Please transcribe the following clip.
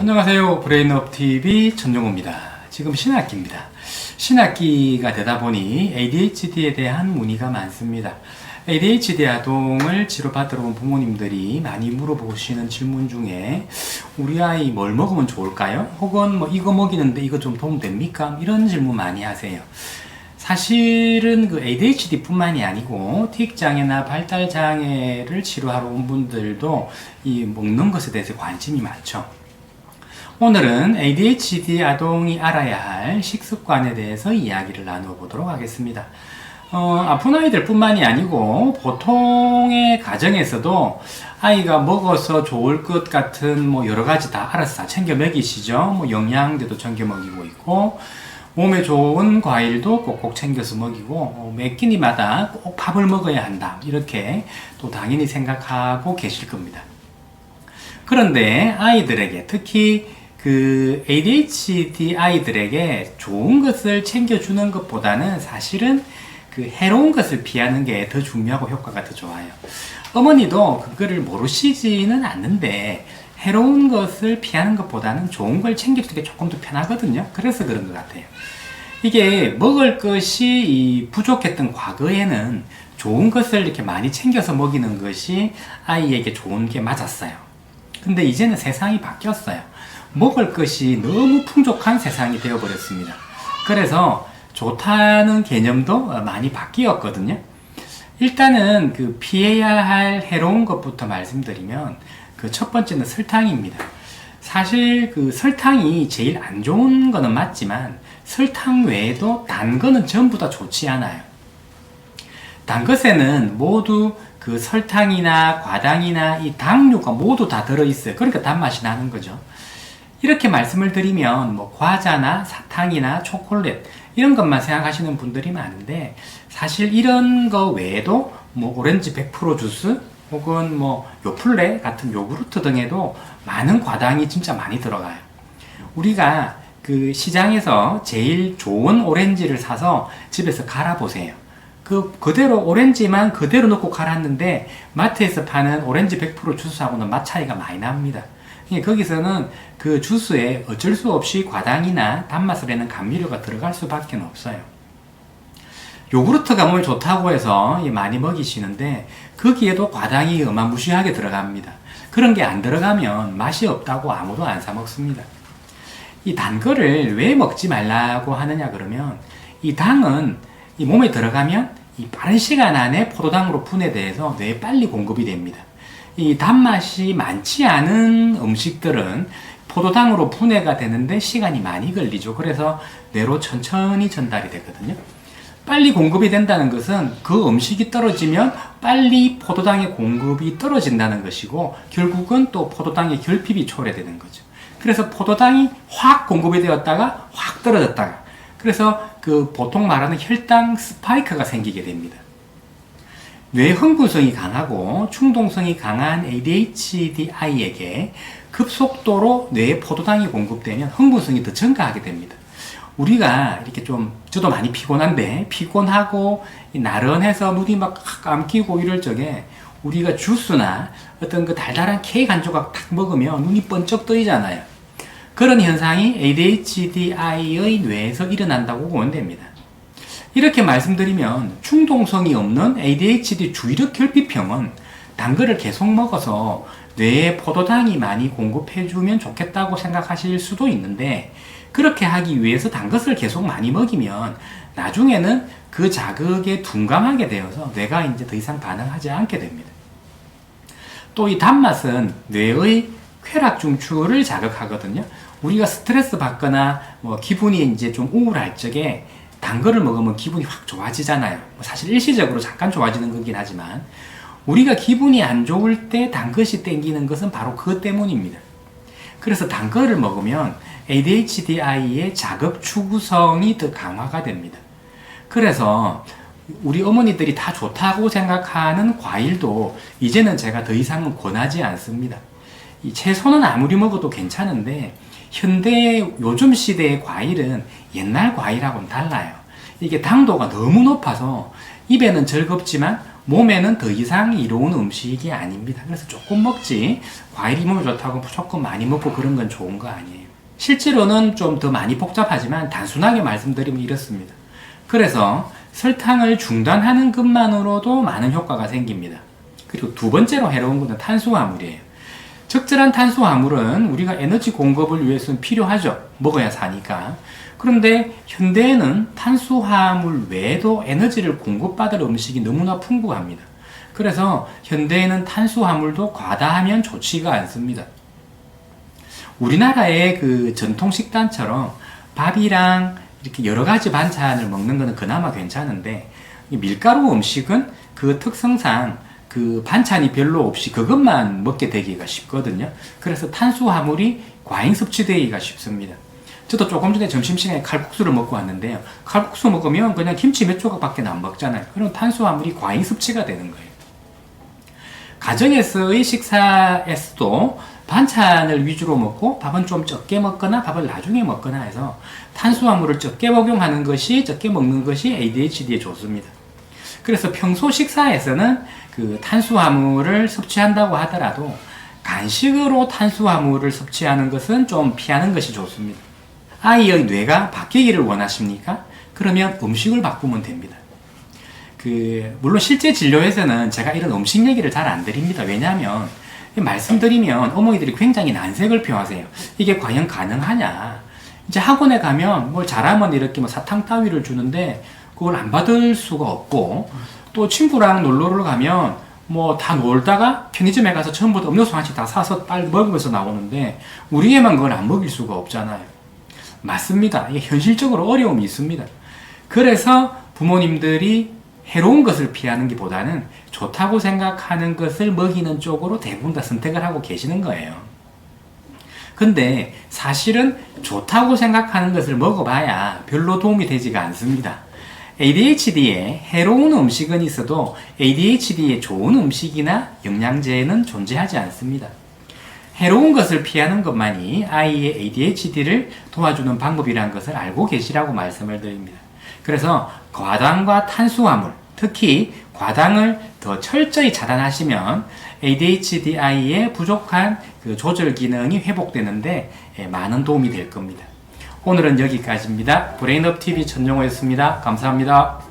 안녕하세요. 브레인업 TV 전종호입니다. 지금 신학기입니다. 신학기가 되다 보니 ADHD에 대한 문의가 많습니다. ADHD 아동을 치료받으러 온 부모님들이 많이 물어보시는 질문 중에 우리 아이 뭘 먹으면 좋을까요? 혹은 뭐 이거 먹이는데 이거 좀 도움 됩니까? 이런 질문 많이 하세요. 사실은 그 ADHD 뿐만이 아니고 틱 장애나 발달 장애를 치료하러 온 분들도 이 먹는 것에 대해서 관심이 많죠. 오늘은 ADHD 아동이 알아야 할 식습관에 대해서 이야기를 나누어 보도록 하겠습니다. 어, 아픈 아이들 뿐만이 아니고 보통의 가정에서도 아이가 먹어서 좋을 것 같은 뭐 여러 가지 다 알아서 다 챙겨 먹이시죠. 뭐 영양제도 챙겨 먹이고 있고 몸에 좋은 과일도 꼭꼭 챙겨서 먹이고 어, 매 끼니마다 꼭 밥을 먹어야 한다. 이렇게 또 당연히 생각하고 계실 겁니다. 그런데 아이들에게 특히 그 ADHD 아이들에게 좋은 것을 챙겨주는 것보다는 사실은 그 해로운 것을 피하는 게 더 중요하고 효과가 더 좋아요. 어머니도 그거를 모르시지는 않는데 해로운 것을 피하는 것보다는 좋은 걸 챙겨주는 게 조금 더 편하거든요. 그래서 그런 것 같아요. 이게 먹을 것이 이 부족했던 과거에는 좋은 것을 이렇게 많이 챙겨서 먹이는 것이 아이에게 좋은 게 맞았어요. 근데 이제는 세상이 바뀌었어요. 먹을 것이 너무 풍족한 세상이 되어버렸습니다. 그래서 좋다는 개념도 많이 바뀌었거든요. 일단은 그 피해야 할 해로운 것부터 말씀드리면 그 첫 번째는 설탕입니다. 사실 그 설탕이 제일 안 좋은 거는 맞지만 설탕 외에도 단 거는 전부 다 좋지 않아요. 단 것에는 모두 그 설탕이나 과당이나 이 당류가 모두 다 들어있어요. 그러니까 단맛이 나는 거죠. 이렇게 말씀을 드리면 뭐 과자나 사탕이나 초콜릿 이런 것만 생각하시는 분들이 많은데 사실 이런 거 외에도 뭐 오렌지 100% 주스 혹은 뭐 요플레 같은 요구르트 등에도 많은 과당이 진짜 많이 들어가요. 우리가 그 시장에서 제일 좋은 오렌지를 사서 집에서 갈아 보세요. 그 그대로 오렌지만 그대로 넣고 갈았는데 마트에서 파는 오렌지 100% 주스하고는 맛 차이가 많이 납니다. 예, 거기서는 그 주스에 어쩔 수 없이 과당이나 단맛을 내는 감미료가 들어갈 수밖에 없어요. 요구르트가 몸에 좋다고 해서 많이 먹이시는데 거기에도 과당이 어마무시하게 들어갑니다. 그런 게 안 들어가면 맛이 없다고 아무도 안 사 먹습니다. 이 단 거를 왜 먹지 말라고 하느냐 그러면 이 당은 이 몸에 들어가면 이 빠른 시간 안에 포도당으로 분해돼서 뇌에 빨리 공급이 됩니다. 이 단맛이 많지 않은 음식들은 포도당으로 분해가 되는데 시간이 많이 걸리죠. 그래서 뇌로 천천히 전달이 되거든요. 빨리 공급이 된다는 것은 그 음식이 떨어지면 빨리 포도당의 공급이 떨어진다는 것이고 결국은 또 포도당의 결핍이 초래되는 거죠. 그래서 포도당이 확 공급이 되었다가 확 떨어졌다가 그래서 그 보통 말하는 혈당 스파이크가 생기게 됩니다. 뇌 흥분성이 강하고 충동성이 강한 ADHD 아이에게 급속도로 뇌에 포도당이 공급되면 흥분성이 더 증가하게 됩니다. 우리가 이렇게 좀 저도 많이 피곤한데 피곤하고 나른해서 눈이 막 감기고 이럴 적에 우리가 주스나 어떤 그 달달한 케이크 한 조각 탁 먹으면 눈이 번쩍 뜨이잖아요. 그런 현상이 ADHDI의 뇌에서 일어난다고 보면 됩니다. 이렇게 말씀드리면 충동성이 없는 ADHD 주의력 결핍형은 단 거를 계속 먹어서 뇌에 포도당이 많이 공급해주면 좋겠다고 생각하실 수도 있는데 그렇게 하기 위해서 단 것을 계속 많이 먹이면 나중에는 그 자극에 둔감하게 되어서 뇌가 이제 더 이상 반응하지 않게 됩니다. 또 이 단맛은 뇌의 쾌락 중추를 자극하거든요. 우리가 스트레스 받거나 뭐 기분이 이제 좀 우울할 적에 단 거를 먹으면 기분이 확 좋아지잖아요. 뭐 사실 일시적으로 잠깐 좋아지는 거긴 하지만 우리가 기분이 안 좋을 때 단 것이 땡기는 것은 바로 그것 때문입니다. 그래서 단 거를 먹으면 ADHDI의 자극 추구성이 더 강화가 됩니다. 그래서 우리 어머니들이 다 좋다고 생각하는 과일도 이제는 제가 더 이상은 권하지 않습니다. 이 채소는 아무리 먹어도 괜찮은데 현대 요즘 시대의 과일은 옛날 과일하고는 달라요. 이게 당도가 너무 높아서 입에는 즐겁지만 몸에는 더 이상 이로운 음식이 아닙니다. 그래서 조금 먹지 과일이 몸에 좋다고 무조건 많이 먹고 그런 건 좋은 거 아니에요. 실제로는 좀 더 많이 복잡하지만 단순하게 말씀드리면 이렇습니다. 그래서 설탕을 중단하는 것만으로도 많은 효과가 생깁니다. 그리고 두 번째로 해로운 것은 탄수화물이에요. 적절한 탄수화물은 우리가 에너지 공급을 위해서는 필요하죠. 먹어야 사니까. 그런데 현대에는 탄수화물 외에도 에너지를 공급받을 음식이 너무나 풍부합니다. 그래서 현대에는 탄수화물도 과다하면 좋지가 않습니다. 우리나라의 그 전통 식단처럼 밥이랑 이렇게 여러 가지 반찬을 먹는 거는 그나마 괜찮은데 이 밀가루 음식은 그 특성상 그 반찬이 별로 없이 그것만 먹게 되기가 쉽거든요. 그래서 탄수화물이 과잉 섭취되기가 쉽습니다. 저도 조금 전에 점심시간에 칼국수를 먹고 왔는데요. 칼국수 먹으면 그냥 김치 몇 조각밖에 안 먹잖아요. 그럼 탄수화물이 과잉 섭취가 되는 거예요. 가정에서의 식사에서도 반찬을 위주로 먹고 밥은 좀 적게 먹거나 밥을 나중에 먹거나 해서 탄수화물을 적게 복용하는 것이 적게 먹는 것이 ADHD에 좋습니다. 그래서 평소 식사에서는 그 탄수화물을 섭취한다고 하더라도 간식으로 탄수화물을 섭취하는 것은 좀 피하는 것이 좋습니다. 아이의 뇌가 바뀌기를 원하십니까? 그러면 음식을 바꾸면 됩니다. 그 물론 실제 진료에서는 제가 이런 음식 얘기를 잘 안 드립니다. 왜냐하면 말씀드리면 어머니들이 굉장히 난색을 표하세요. 이게 과연 가능하냐? 이제 학원에 가면 뭘 잘하면 이렇게 뭐 사탕 따위를 주는데 그걸 안 받을 수가 없고 또 친구랑 놀러를 가면 뭐 다 놀다가 편의점에 가서 처음부터 음료수 하나씩 다 사서 빨리 먹으면서 나오는데 우리에만 그걸 안 먹일 수가 없잖아요. 맞습니다. 이게 현실적으로 어려움이 있습니다. 그래서 부모님들이 해로운 것을 피하는 것보다는 좋다고 생각하는 것을 먹이는 쪽으로 대부분 다 선택을 하고 계시는 거예요. 근데 사실은 좋다고 생각하는 것을 먹어봐야 별로 도움이 되지가 않습니다. ADHD에 해로운 음식은 있어도 ADHD에 좋은 음식이나 영양제는 존재하지 않습니다. 해로운 것을 피하는 것만이 아이의 ADHD를 도와주는 방법이라는 것을 알고 계시라고 말씀을 드립니다. 그래서 과당과 탄수화물, 특히 과당을 더 철저히 차단하시면 ADHD 아이의 부족한 그 조절 기능이 회복되는데 예, 많은 도움이 될 겁니다. 오늘은 여기까지입니다. 브레인업 TV 전용호였습니다. 감사합니다.